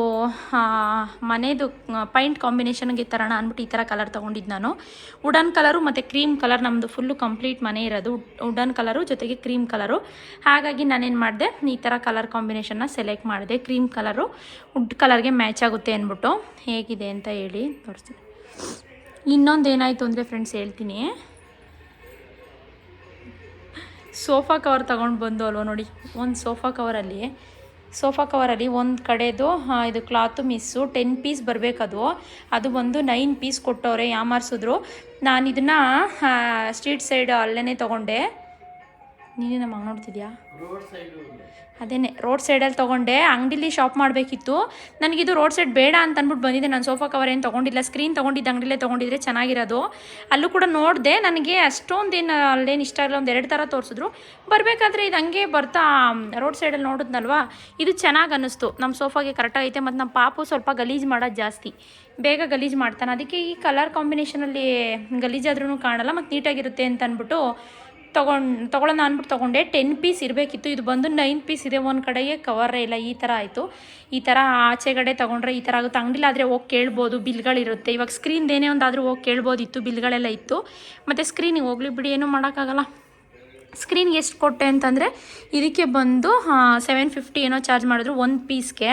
[SPEAKER 2] ಮನೆಯದು ಪೈಂಟ್ ಕಾಂಬಿನೇಷನ್ಗೆ ತರೋಣ ಅಂದ್ಬಿಟ್ಟು ಈ ಥರ ಕಲರ್ ತೊಗೊಂಡಿದ್ದು ನಾನು. ವುಡನ್ ಕಲರು ಮತ್ತು ಕ್ರೀಮ್ ಕಲರ್ ನಮ್ಮದು ಫುಲ್ಲು ಕಂಪ್ಲೀಟ್ ಮನೆ ಇರೋದು. ವುಡನ್ ಕಲರು ಜೊತೆಗೆ ಕ್ರೀಮ್ ಕಲರು ಹಾಗಾಗಿ ನಾನೇನು ಮಾಡಿದೆ, ಈ ಥರ ಕಲರ್ ಕಾಂಬಿನೇಷನ್ನ ಸೆಲೆಕ್ಟ್ ಮಾಡಿದೆ. ಕ್ರೀಮ್ ಕಲರು ವುಡ್ ಕಲರ್ಗೆ ಮ್ಯಾಚ್ ಆಗುತ್ತೆ ಅಂದ್ಬಿಟ್ಟು. ಹೇಗಿದೆ ಅಂತ ಹೇಳಿ ತೋರಿಸ್ತೀನಿ. ಇನ್ನೊಂದು ಏನಾಯಿತು ಅಂದರೆ ಫ್ರೆಂಡ್ಸ್ ಹೇಳ್ತೀನಿ. ಸೋಫಾ ಕವರ್ ತೊಗೊಂಡು ಬಂದು ಅಲ್ವ ನೋಡಿ, ಒಂದು ಸೋಫಾ ಕವರಲ್ಲಿ ಸೋಫಾ ಕವರಲ್ಲಿ ಒಂದು ಕಡೆದು ಇದು ಕ್ಲಾತು ಮಿಸ್ಸು ಟೆನ್ ಪೀಸ್ ಬರಬೇಕದು. ಅದು ಬಂದು ನೈನ್ ಪೀಸ್ ಕೊಟ್ಟವ್ರೆ, ಯಾಮಾರಿಸಿದ್ರು. ನಾನು ಇದನ್ನು ಸ್ಟ್ರೀಟ್ ಸೈಡ್ ಅಲ್ಲೇ ತೊಗೊಂಡೆ. ನೀನೇ ನಮ್ಮ ನೋಡ್ತಿದ್ಯಾ? ಅದೇನೆ ರೋಡ್ ಸೈಡಲ್ಲಿ ತೊಗೊಂಡೆ ಅಂಗಡಿಲಿ ಶಾಪ್ ಮಾಡಬೇಕಿತ್ತು. ನನಗಿದು ರೋಡ್ ಸೈಡ್ ಬೇಡ ಅಂತ ಅಂದ್ಬಿಟ್ಟು ಬಂದಿದ್ದೆ ನಾನು ಸೋಫಾ ಕವರ್ ಏನು ತೊಗೊಂಡಿಲ್ಲ ಸ್ಕ್ರೀನ್ ತೊಗೊಂಡಿದ್ದ ಅಂಗಡಿಲೇ ತೊಗೊಂಡಿದ್ರೆ ಚೆನ್ನಾಗಿರೋದು. ಅಲ್ಲೂ ಕೂಡ ನೋಡಿದೆ ನನಗೆ ಅಷ್ಟೊಂದೇನು ಅಲ್ಲೇನು ಇಷ್ಟ ಇಲ್ಲ ಒಂದು ಎರಡು ಥರ ತೋರಿಸಿದ್ರು. ಬರಬೇಕಾದ್ರೆ ಇದು ಹಂಗೆ ಬರ್ತಾ ರೋಡ್ ಸೈಡಲ್ಲಿ ನೋಡಿದ್ನಲ್ವಾ? ಇದು ಚೆನ್ನಾಗಿ ಅನ್ನಿಸ್ತು. ನಮ್ಮ ಸೋಫಾಗೆ ಕರೆಕ್ಟಾಗಿ ಐತೆ ಮತ್ತು ನಮ್ಮ ಪಾಪು ಸ್ವಲ್ಪ ಗಲೀಜು ಮಾಡೋದು ಜಾಸ್ತಿ. ಬೇಗ ಗಲೀಜು ಮಾಡ್ತಾನೆ. ಅದಕ್ಕೆ ಈ ಕಲರ್ ಕಾಂಬಿನೇಷನಲ್ಲಿ ಗಲೀಜಾದ್ರೂ ಕಾಣಲ್ಲ ಮತ್ತು ನೀಟಾಗಿರುತ್ತೆ ಅಂತ ಅಂದ್ಬಿಟ್ಟು ತೊಗೊಂಡು, ತೊಗೊಳ್ಳೋಣ ಅಂದ್ಬಿಟ್ಟು ತೊಗೊಂಡೆ. ಟೆನ್ ಪೀಸ್ ಇರಬೇಕಿತ್ತು. ಇದು ಬಂದು ನೈನ್ ಪೀಸ್ ಇದೆ. ಒಂದು ಕಡೆಗೆ ಕವರೇ ಇಲ್ಲ ಈ ಥರ ಆಯಿತು. ಈ ಥರ ಆಚೆಗಡೆ ತೊಗೊಂಡ್ರೆ ಈ ಥರ ಆಗುತ್ತೆ. ಅಂಗಡಿಲಾದರೆ ಹೋಗಿ ಕೇಳ್ಬೋದು. ಬಿಲ್ಗಳಿರುತ್ತೆ ಇವಾಗ ಸ್ಕ್ರೀನ್ದೇನೇ ಒಂದಾದರೂ ಹೋಗಿ ಕೇಳ್ಬೋದಿತ್ತು. ಬಿಲ್ಗಳೆಲ್ಲ ಇತ್ತು. ಮತ್ತು ಸ್ಕ್ರೀನಿಗೆ ಹೋಗ್ಲಿ ಬಿಡಿ. ಏನೂ ಮಾಡೋಕ್ಕಾಗಲ್ಲ. ಸ್ಕ್ರೀನ್ಗೆ ಎಷ್ಟು ಕೊಟ್ಟೆ ಅಂತಂದರೆ ಇದಕ್ಕೆ ಬಂದು ಸೆವೆನ್ ಫಿಫ್ಟಿ ಏನೋ ಚಾರ್ಜ್ ಮಾಡಿದ್ರು ಒಂದು ಪೀಸ್ಗೆ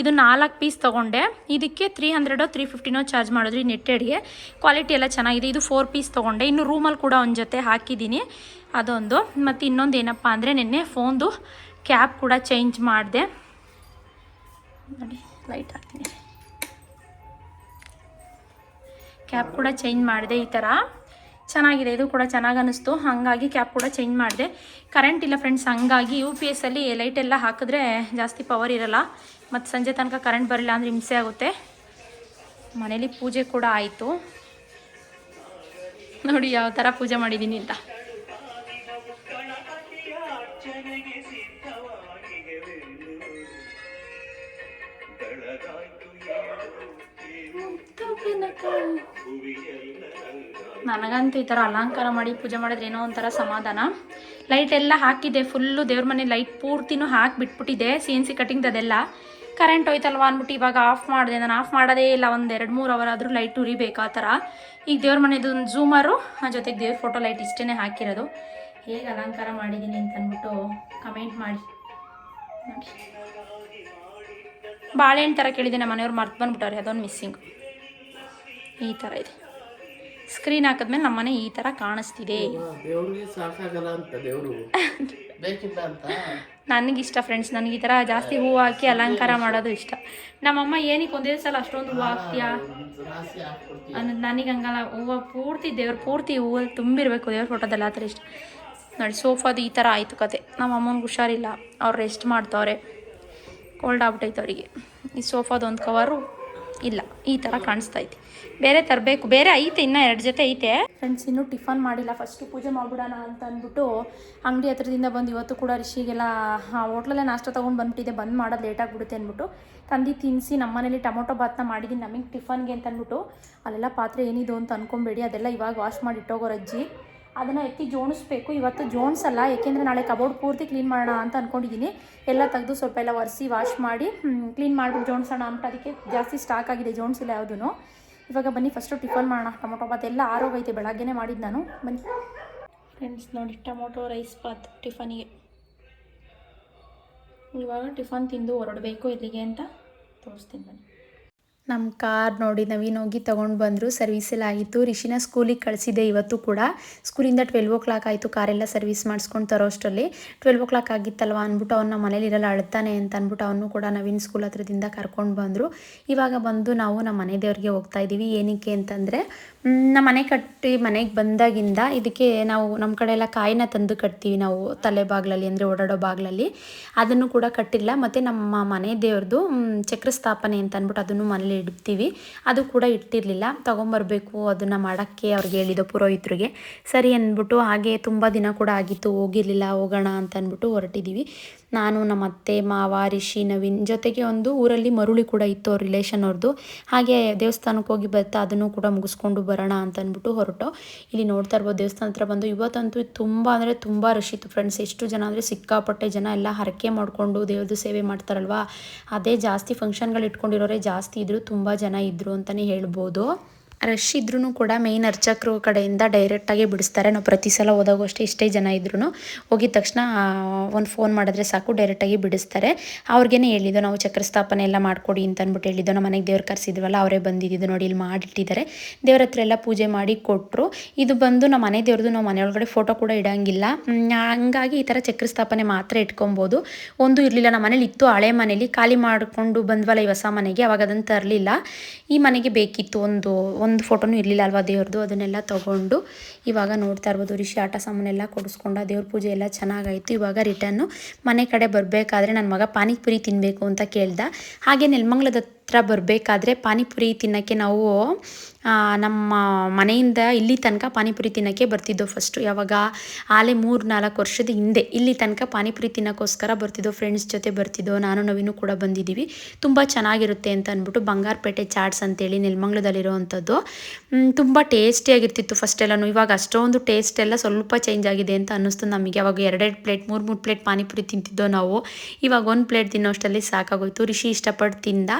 [SPEAKER 2] ಇದು ನಾಲ್ಕು ಪೀಸ್ ತೊಗೊಂಡೆ. ಇದಕ್ಕೆ ತ್ರೀ ಹಂಡ್ರೆಡೋ ತ್ರೀ ಫಿಫ್ಟಿನೋ ಚಾರ್ಜ್ ಮಾಡಿದ್ರು ಈ ನೆಟ್ಟೆಡ್ಗೆ. ಕ್ವಾಲಿಟಿ ಎಲ್ಲ ಚೆನ್ನಾಗಿದೆ. ಇದು ಫೋರ್ ಪೀಸ್ ತೊಗೊಂಡೆ. ಇನ್ನು ರೂಮಲ್ಲಿ ಕೂಡ ಒಂದು ಜೊತೆ ಹಾಕಿದ್ದೀನಿ. ಅದೊಂದು. ಮತ್ತು ಇನ್ನೊಂದು ಏನಪ್ಪ ಅಂದರೆ ನಿನ್ನೆ ಫೋನ್ದು ಕ್ಯಾಪ್ ಕೂಡ ಚೇಂಜ್ ಮಾಡಿದೆ. ನೋಡಿ ಲೈಟ್ ಹಾಕ್ತೀನಿ. ಕ್ಯಾಪ್ ಕೂಡ ಚೇಂಜ್ ಮಾಡಿದೆ ಈ ಥರ ಚೆನ್ನಾಗಿದೆ ಇದು ಕೂಡ ಚೆನ್ನಾಗಿ ಅನ್ನಿಸ್ತು. ಹಾಗಾಗಿ ಕ್ಯಾಪ್ ಕೂಡ ಚೇಂಜ್ ಮಾಡಿದೆ. ಕರೆಂಟ್ ಇಲ್ಲ ಫ್ರೆಂಡ್ಸ್ ಹಂಗಾಗಿ ಯು ಪಿ ಎಸ್ಸಲ್ಲಿ ಲೈಟ್ ಎಲ್ಲ ಹಾಕಿದ್ರೆ ಜಾಸ್ತಿ ಪವರ್ ಇರಲ್ಲ. ಮತ್ತು ಸಂಜೆ ತನಕ ಕರೆಂಟ್ ಬರಲಿಲ್ಲ ಅಂದರೆ ಹಿಂಸೆ ಆಗುತ್ತೆ. ಮನೇಲಿ ಪೂಜೆ ಕೂಡ ಆಯಿತು. ನೋಡಿ ಯಾವ ಥರ ಪೂಜೆ ಮಾಡಿದ್ದೀನಿ ಅಂತ. ನನಗಂತೂ ಈ ಥರ ಅಲಂಕಾರ ಮಾಡಿ ಪೂಜೆ ಮಾಡಿದ್ರೆ ಏನೋ ಒಂಥರ ಸಮಾಧಾನ. ಲೈಟ್ ಎಲ್ಲ ಹಾಕಿದೆ ಫುಲ್ಲು ದೇವ್ರ ಮನೆ ಲೈಟ್ ಪೂರ್ತಿನೂ ಹಾಕಿ ಬಿಟ್ಬಿಟ್ಟಿದೆ ಸಿ ಎನ್ ಸಿ ಕಟಿಂಗ್ ಅದೆಲ್ಲ ಕರೆಂಟ್ ಹೋಯ್ತಲ್ವ ಅಂದ್ಬಿಟ್ಟು ಇವಾಗ ಆಫ್ ಮಾಡಿದೆ, ನಾನು ಆಫ್ ಮಾಡೋದೇ ಇಲ್ಲ, ಒಂದು ಎರಡು ಮೂರು ಅವರ್ ಆದರೂ ಲೈಟ್ ಉರಿಬೇಕು ಆ ಥರ. ಈಗ ದೇವ್ರ ಮನೆದು ಒಂದು ಝೂಮರು ಜೊತೆಗೆ ದೇವ್ರ ಫೋಟೋ ಲೈಟ್ ಇಷ್ಟೇ ಹಾಕಿರೋದು. ಹೇಗೆ ಅಲಂಕಾರ ಮಾಡಿದ್ದೀನಿ ಅಂತ ಅಂದ್ಬಿಟ್ಟು ಕಮೆಂಟ್ ಮಾಡಿ. ಬಾಳೆಹಣ್ಣು ಥರ ಕೇಳಿದೆ ನಮ್ಮ ಮನೆಯವ್ರು ಮರ್ತು ಬಂದ್ಬಿಟ್ಟವ್ರೆ, ಅದೊಂದು ಮಿಸ್ಸಿಂಗ್ ಈ ಥರ ಇದೆ. ಸ್ಕ್ರೀನ್ ಹಾಕಿದ್ಮೇಲೆ ನಮ್ಮ ಮನೆ ಈ ಥರ ಕಾಣಿಸ್ತಿದೆ.
[SPEAKER 5] ನನಗೆ ಇಷ್ಟ
[SPEAKER 2] ನನಗಿಷ್ಟ ಫ್ರೆಂಡ್ಸ್ ನನಗೆ ಈ ಥರ ಜಾಸ್ತಿ ಹೂವು ಹಾಕಿ ಅಲಂಕಾರ ಮಾಡೋದು ಇಷ್ಟ. ನಮ್ಮಮ್ಮ ಏನಕ್ಕೆ ಒಂದೇ ಸಲ ಅಷ್ಟೊಂದು ಹೂವು ಹಾಕ್ತೀಯಾ? ಅನ್ನೋದು ನನಗೆ ಹಂಗಲ್ಲ. ಹೂವು ಪೂರ್ತಿ ದೇವ್ರ ಪೂರ್ತಿ ಹೂವಲ್ಲಿ ತುಂಬಿರಬೇಕು ದೇವ್ರ ಫೋಟೋದಲ್ಲ ಆ ಥರ ಇಷ್ಟ. ನೋಡಿ ಸೋಫಾದು ಈ ಥರ ಆಯಿತು ಕತೆ. ನಮ್ಮ ಅಮ್ಮನಿಗೆ ಹುಷಾರಿಲ್ಲ. ಅವ್ರು ರೆಸ್ಟ್ ಮಾಡ್ತವ್ರೆ. ಕೋಲ್ಡ್ ಆಗ್ಬಿಟ್ಟೈತೆ ಅವರಿಗೆ. ಈ ಸೋಫಾದ ಒಂದು ಕವರು ಇಲ್ಲ. ಈ ಥರ ಕಾಣಿಸ್ತಾ ಐತೆ. ಬೇರೆ ತರಬೇಕು. ಬೇರೆ ಐತೆ, ಇನ್ನೂ ಎರಡು ಜೊತೆ ಐತೆ. ಫ್ರೆಂಡ್ಸ್ ಇನ್ನೂ ಟಿಫನ್ ಮಾಡಿಲ್ಲ. ಫಸ್ಟು ಪೂಜೆ ಮಾಡಿಬಿಡೋಣ ಅಂತ ಅಂದ್ಬಿಟ್ಟು ಅಂಗಡಿ ಹತ್ರದಿಂದ ಬಂದು ಇವತ್ತು ಕೂಡ ರಿಷಿಗೆಲ್ಲ ಹೋಟ್ಲಲ್ಲೇ ನಾಷ್ಟ ತೊಗೊಂಡು ಬಂದ್ಬಿಟ್ಟಿದೆ ಬಂದ್ ಮಾಡೋದು ಲೇಟ್ ಆಗಿಬಿಡುತ್ತೆ ಅಂದ್ಬಿಟ್ಟು. ತಂದು ತಿನ್ನಿಸಿ ನಮ್ಮ ಮನೇಲಿ ಟೊಮೊಟೊ ಭಾತ್ನ ಮಾಡಿದ್ದೀನಿ ನಮಗೆ ಟಿಫನ್ಗೆ ಅಂತ ಅಂದ್ಬಿಟ್ಟು ಅಲ್ಲೆಲ್ಲ ಪಾತ್ರೆ ಏನಿದು ಅಂತ ಅನ್ಕೊಂಬೇಡಿ. ಅದೆಲ್ಲ ಇವಾಗ ವಾಶ್ ಮಾಡಿ ಇಟ್ಟೋಗೋರು ಅಜ್ಜಿ ಅದನ್ನು ಎತ್ತಿ ಜೋಣಿಸ್ಬೇಕು. ಇವತ್ತು ಜೋಣಿಸಲ್ಲ. ಯಾಕೆಂದರೆ ನಾಳೆ ಕಬೋರ್ಡ್ ಪೂರ್ತಿ ಕ್ಲೀನ್ ಮಾಡೋಣ ಅಂತ ಅಂದ್ಕೊಂಡಿದ್ದೀನಿ ಎಲ್ಲ ತೆಗೆದು ಸ್ವಲ್ಪ ಎಲ್ಲ ಒರೆಸಿ ವಾಶ್ ಮಾಡಿ ಕ್ಲೀನ್ ಮಾಡಿಬಿಟ್ಟು ಜೋಣಿಸೋಣ ಅಂತ ಅದಕ್ಕೆ ಜಾಸ್ತಿ ಸ್ಟಾಕ್ ಆಗಿದೆ. ಜೋಣಿಸಿಲ್ಲ ಯಾವುದೂ ಇವಾಗ ಬನ್ನಿ ಫಸ್ಟು ಟಿಫನ್ ಮಾಡೋಣ. ಟೊಮೊಟೊ ಬಾತ್ ಎಲ್ಲ ಆರೋಗೈತೆ ಬೆಳಗ್ಗೆನೇ ಮಾಡಿದ್ದು ನಾನು. ಬನ್ನಿ. ಫ್ರೆಂಡ್ಸ್ ನೋಡಿ, ಟೊಮೊಟೊ ರೈಸ್ ಬಾತ್ ಟಿಫನಿಗೆ. ಇವಾಗ ಟಿಫನ್ ತಿಂದು ಹೊರಡಬೇಕು ಎಲ್ಲಿಗೆ ಅಂತ ತೋರಿಸ್ತೀನಿ ಬನ್ನಿ.
[SPEAKER 1] ನಮ್ಮ ಕಾರ್ ನೋಡಿ ನವೀನ್ ಹೋಗಿ ತೊಗೊಂಡು ಬಂದರು ಸರ್ವಿಸ್ ಆಯಿತು. ರಿಷಿನ ಸ್ಕೂಲಿಗೆ ಕಳಿಸಿದೆ ಇವತ್ತು ಕೂಡ. ಸ್ಕೂಲಿಂದ ಟ್ವೆಲ್ವ್ ಓ ಕ್ಲಾಕ್ ಆಯಿತು ಕಾರೆಲ್ಲ ಸರ್ವಿಸ್ ಮಾಡಿಸ್ಕೊಂಡು ತರೋ ಅಷ್ಟರಲ್ಲಿ. ಟ್ವೆಲ್ವ್ ಓ ಕ್ಲಾಕ್ ಆಗಿತ್ತಲ್ವ ಅಂದ್ಬಿಟ್ಟು ಅವನ್ನ ಮನೇಲಿ ಇರಲ್ಲ, ಅಳ್ತಾನೆ ಅಂತ ಅಂದ್ಬಿಟ್ಟು ಅವನು ಕೂಡ ನವೀನ್ ಸ್ಕೂಲ್ ಹತ್ರದಿಂದ ಕರ್ಕೊಂಡು ಬಂದರು. ಇವಾಗ ಬಂದು ನಾವು ನಮ್ಮ ಮನೆ ದೇವ್ರಿಗೆ ಹೋಗ್ತಾ ಇದ್ದೀವಿ ಏನಕ್ಕೆ ಅಂತಂದರೆ ನಮ್ಮ ಮನೆ ಕಟ್ಟಿ ಮನೆಗೆ ಬಂದಾಗಿಂದ ಇದಕ್ಕೆ ನಾವು ನಮ್ಮ ಕಡೆ ಎಲ್ಲ ಕಾಯಿನ ತಂದು ಕಟ್ತೀವಿ ನಾವು ತಲೆ ಬಾಗ್ಲಲ್ಲಿ ಅಂದರೆ ಓಡಾಡೋ ಬಾಗ್ಲಲ್ಲಿ. ಅದನ್ನು ಕೂಡ ಕಟ್ಟಿಲ್ಲ. ಮತ್ತು ನಮ್ಮ ಮನೆ ದೇವ್ರದ್ದು ಚಕ್ರ ಸ್ಥಾಪನೆ ಅಂತ ಅಂದ್ಬಿಟ್ಟು ಅದನ್ನು ಮನೇಲಿ ಇಡ್ತೀವಿ. ಅದು ಕೂಡ ಇಟ್ಟಿರಲಿಲ್ಲ. ತೊಗೊಂಬರ್ಬೇಕು ಅದನ್ನು ಮಾಡೋಕ್ಕೆ ಅವ್ರಿಗೆ ಹೇಳಿದ್ದು ಪುರೋಹಿತರಿಗೆ. ಸರಿ ಅಂದ್ಬಿಟ್ಟು ಹಾಗೆ ತುಂಬ ದಿನ ಕೂಡ ಆಗಿತ್ತು. ಹೋಗಿರಲಿಲ್ಲ, ಹೋಗೋಣ ಅಂತ ಅಂದ್ಬಿಟ್ಟು ಹೊರಟಿದ್ದೀವಿ ನಾನು, ನಮ್ಮ ಅತ್ತೆ, ಮಾವ, ರಿಷಿ, ನವೀನ್ ಜೊತೆಗೆ ಒಂದು ಊರಲ್ಲಿ ಮರುಳಿ ಕೂಡ ಇತ್ತು ಅವ್ರ ರಿಲೇಷನ್ ಅವ್ರದ್ದು ಹಾಗೆ ದೇವಸ್ಥಾನಕ್ಕೆ ಹೋಗಿ ಬರ್ತಾ ಅದನ್ನು ಕೂಡ ಮುಗಿಸ್ಕೊಂಡು ಬರೋಣ ಅಂತ ಅಂದ್ಬಿಟ್ಟು ಹೊರಟು. ಇಲ್ಲಿ ನೋಡ್ತಾ ಇರ್ಬೋದು ದೇವಸ್ಥಾನ ಹತ್ರ ಬಂದು ಇವತ್ತಂತೂ ತುಂಬ ಅಂದರೆ ತುಂಬ ರಶ್ ಇತ್ತು ಫ್ರೆಂಡ್ಸ್ ಎಷ್ಟು ಜನ ಅಂದರೆ ಸಿಕ್ಕಾಪಟ್ಟೆ ಜನ ಎಲ್ಲ ಹರಕೆ ಮಾಡಿಕೊಂಡು ದೇವ್ರದ್ದು ಸೇವೆ ಮಾಡ್ತಾರಲ್ವಾ? ಅದೇ ಜಾಸ್ತಿ ಫಂಕ್ಷನ್ಗಳು ಇಟ್ಕೊಂಡಿರೋರೇ ಜಾಸ್ತಿ ಇದ್ದರು ತುಂಬ ಜನ ಇದ್ದರು ಅಂತಲೇ ಹೇಳ್ಬೋದು. ರಶ್ ಇದ್ರೂ ಕೂಡ ಮೇಯ್ನ್ ಅರ್ಚಕರು ಕಡೆಯಿಂದ ಡೈರೆಕ್ಟಾಗಿ ಬಿಡಿಸ್ತಾರೆ. ನಾವು ಪ್ರತಿ ಸಲ ಹೋದಾಗೂ ಇಷ್ಟೇ ಜನ ಇದ್ರೂ ಹೋಗಿದ ತಕ್ಷಣ ಒಂದು ಫೋನ್ ಮಾಡಿದ್ರೆ ಸಾಕು ಡೈರೆಕ್ಟಾಗಿ ಬಿಡಿಸ್ತಾರೆ. ಅವ್ರಿಗೇನೆ ಹೇಳಿದ್ದು, ನಾವು ಚಕ್ರ ಸ್ಥಾಪನೆ ಎಲ್ಲ ಮಾಡಿಕೊಡಿ ಅಂತ ಅಂದ್ಬಿಟ್ಟು ಹೇಳಿದ್ದು. ನಮ್ಮ ಮನೆಗೆ ದೇವ್ರು ಕರೆಸಿದ್ವಲ್ಲ, ಅವರೇ ಬಂದಿದ್ದು ನೋಡಿ ಇಲ್ಲಿ ಮಾಡಿಟ್ಟಿದ್ದಾರೆ. ದೇವ್ರ ಹತ್ರ ಎಲ್ಲ ಪೂಜೆ ಮಾಡಿ ಕೊಟ್ಟರು ಇದು ಬಂದು ನಮ್ಮ ಮನೆ ದೇವ್ರದ್ದು ನಾವು ಮನೆಯೊಳಗಡೆ ಫೋಟೋ ಕೂಡ ಇಡೋಂಗಿಲ್ಲ. ಹಂಗಾಗಿ ಈ ಥರ ಚಕ್ರ ಸ್ಥಾಪನೆ ಮಾತ್ರ ಇಟ್ಕೊಬೋದು. ಒಂದು ಇರಲಿಲ್ಲ, ನಮ್ಮ ಮನೇಲಿ ಇತ್ತು, ಹಳೆ ಮನೇಲಿ. ಖಾಲಿ ಮಾಡಿಕೊಂಡು ಬಂದ್ವಲ್ಲ ಈ ಹೊಸ ಮನೆಗೆ, ಅವಾಗ ಅದನ್ನು ತರಲಿಲ್ಲ. ಈ ಮನೆಗೆ ಬೇಕಿತ್ತು ಒಂದು ಒಂದು ಫೋಟೋನು ಇರಲಿಲ್ಲ ಅಲ್ವಾ ದೇವ್ರದ್ದು? ಅದನ್ನೆಲ್ಲ ತೊಗೊಂಡು ಇವಾಗ ನೋಡ್ತಾ ಇರ್ಬೋದು. ರಿಷಿ ಆಟ ಸಾಮಾನೆಲ್ಲ ಕೊಡಿಸ್ಕೊಂಡ ದೇವ್ರ ಪೂಜೆ ಎಲ್ಲ ಚೆನ್ನಾಗಾಯಿತು. ಇವಾಗ ರಿಟರ್ನು ಮನೆ ಕಡೆ ಬರಬೇಕಾದ್ರೆ ನನ್ನ ಮಗ ಪಾನಿಪುರಿ ತಿನ್ನಬೇಕು ಅಂತ ಕೇಳ್ದ. ಹಾಗೆ ನೆಲಮಂಗ್ಲದ ಹತ್ರ ಬರಬೇಕಾದ್ರೆ ಪಾನಿಪುರಿ ತಿನ್ನೋಕ್ಕೆ ನಾವು ನಮ್ಮ ಮನೆಯಿಂದ ಇಲ್ಲಿ ತನಕ ಪಾನಿಪುರಿ ತಿನ್ನೋಕ್ಕೆ ಬರ್ತಿದ್ದೋ ಫಸ್ಟು ಯಾವಾಗ ಆಲೆ ಮೂರು ನಾಲ್ಕು ವರ್ಷದ ಹಿಂದೆ ಇಲ್ಲಿ ತನಕ ಪಾನಿಪುರಿ ತಿನ್ನೋಕ್ಕೋಸ್ಕರ ಬರ್ತಿದ್ದೋ ಫ್ರೆಂಡ್ಸ್ ಜೊತೆ ಬರ್ತಿದ್ದೋ ನಾನು ನವೀನು ಕೂಡ ಬಂದಿದ್ದೀವಿ. ತುಂಬ ಚೆನ್ನಾಗಿರುತ್ತೆ ಅಂತ ಅಂದ್ಬಿಟ್ಟು ಬಂಗಾರಪೇಟೆ ಚಾಟ್ಸ್ ಅಂತೇಳಿ ನೆಲಮಂಗ್ಲದಲ್ಲಿರೋ ಅಂಥದ್ದು ತುಂಬ ಟೇಸ್ಟಿಯಾಗಿರ್ತಿತ್ತು ಫಸ್ಟ್ ಎಲ್ಲನೂ. ಇವಾಗ ಅಷ್ಟೊಂದು ಟೇಸ್ಟ್ ಎಲ್ಲ ಸ್ವಲ್ಪ ಚೇಂಜ್ ಆಗಿದೆ ಅಂತ ಅನ್ನಿಸ್ತು ನಮಗೆ. ಅವಾಗ ಎರಡೆರಡು ಪ್ಲೇಟ್ ಮೂರು ಮೂರು ಪ್ಲೇಟ್ ಪಾನಿಪುರಿ ತಿಂತಿದ್ದೋ ನಾವು. ಇವಾಗ ಒಂದು ಪ್ಲೇಟ್ ತಿನ್ನೋಷ್ಟರಲ್ಲಿ ಸಾಕಾಗೋಯ್ತು. ರಿಷಿ ಇಷ್ಟಪಟ್ಟು ತಿಂದ.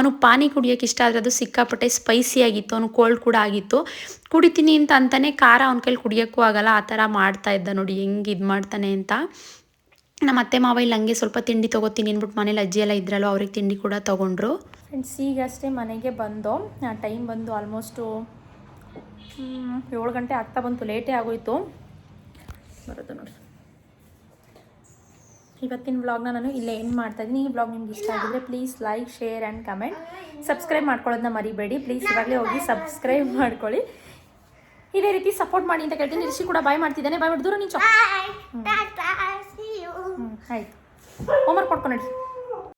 [SPEAKER 1] ಅವನು ಪಾನಿ ಕುಡಿಯೋಕೆ ಇಷ್ಟ ಆದರೆ ಅದು ಸಿಕ್ಕಾಪಟ್ಟೆ ಸ್ಪೈಸಿ ಆಗಿತ್ತು, ಅವನು ಕೋಲ್ಡ್ ಕೂಡ ಆಗಿತ್ತು. ಕುಡಿತೀನಿ ಅಂತ ಅಂತಾನೆ ಖಾರ ಅವನ ಕೈಲಿ ಕುಡಿಯೋಕ್ಕೂ ಆಗಲ್ಲ, ಆ ಥರ ಮಾಡ್ತಾ ಇದ್ದ ನೋಡಿ, ಹೆಂಗೆ ಇದು ಮಾಡ್ತಾನೆ ಅಂತ. ನಮ್ಮ ಅತ್ತೆ ಮಾವ ಇಲ್ಲಿ ಹಂಗೆ ಸ್ವಲ್ಪ ತಿಂಡಿ ತೊಗೋತೀನಿ ಅಂದ್ಬಿಟ್ಟು ಮನೇಲಿ ಅಜ್ಜಿ ಎಲ್ಲ ಇದ್ರಲ್ಲ ಅವ್ರಿಗೆ ತಿಂಡಿ ಕೂಡ ತೊಗೊಂಡ್ರು.
[SPEAKER 2] ಫ್ರೆಂಡ್ಸ್ ಈಗಷ್ಟೇ ಮನೆಗೆ ಬಂದು ಟೈಮ್ ಬಂದು ಆಲ್ಮೋಸ್ಟು ಏಳು ಗಂಟೆ ಆಗ್ತಾ ಬಂತು ಲೇಟೇ ಆಗೋಯ್ತು. ಬರೋದು ನೋಡಿ. ಇವತ್ತಿನ ವ್ಲಾಗ್ನ ನಾನು ಇಲ್ಲೇ ಏನು ಮಾಡ್ತಾ ಇದ್ದೀನಿ. ಈ ವ್ಲಾಗ್ ನಿಮ್ಗೆ ಇಷ್ಟ ಆಗಿದ್ರೆ please like share and comment subscribe ಮಾಡ್ಕೊಳ್ಳೋದನ್ನ ಮರಿಬೇಡಿ. ಪ್ಲೀಸ್ ಇವಾಗಲೇ ಹೋಗಿ ಸಬ್ಸ್ಕ್ರೈಬ್ ಮಾಡ್ಕೊಳ್ಳಿ. ಇದೇ ರೀತಿ ಸಪೋರ್ಟ್ ಮಾಡಿ ಅಂತ ಕೇಳ್ತೀನಿ. ರಿಷಿ ಕೂಡ ಬಾಯ್ ಮಾಡ್ತಿದ್ದಾನೆ. ಬಾಯ್
[SPEAKER 4] ಮಾಡಿದ್ರು.
[SPEAKER 2] ಹ್ಞೂ ಆಯಿತು. ಹೋಮ್ವರ್ಕ್ ಮಾಡ್ಕೊಂಡು ನಡಿ.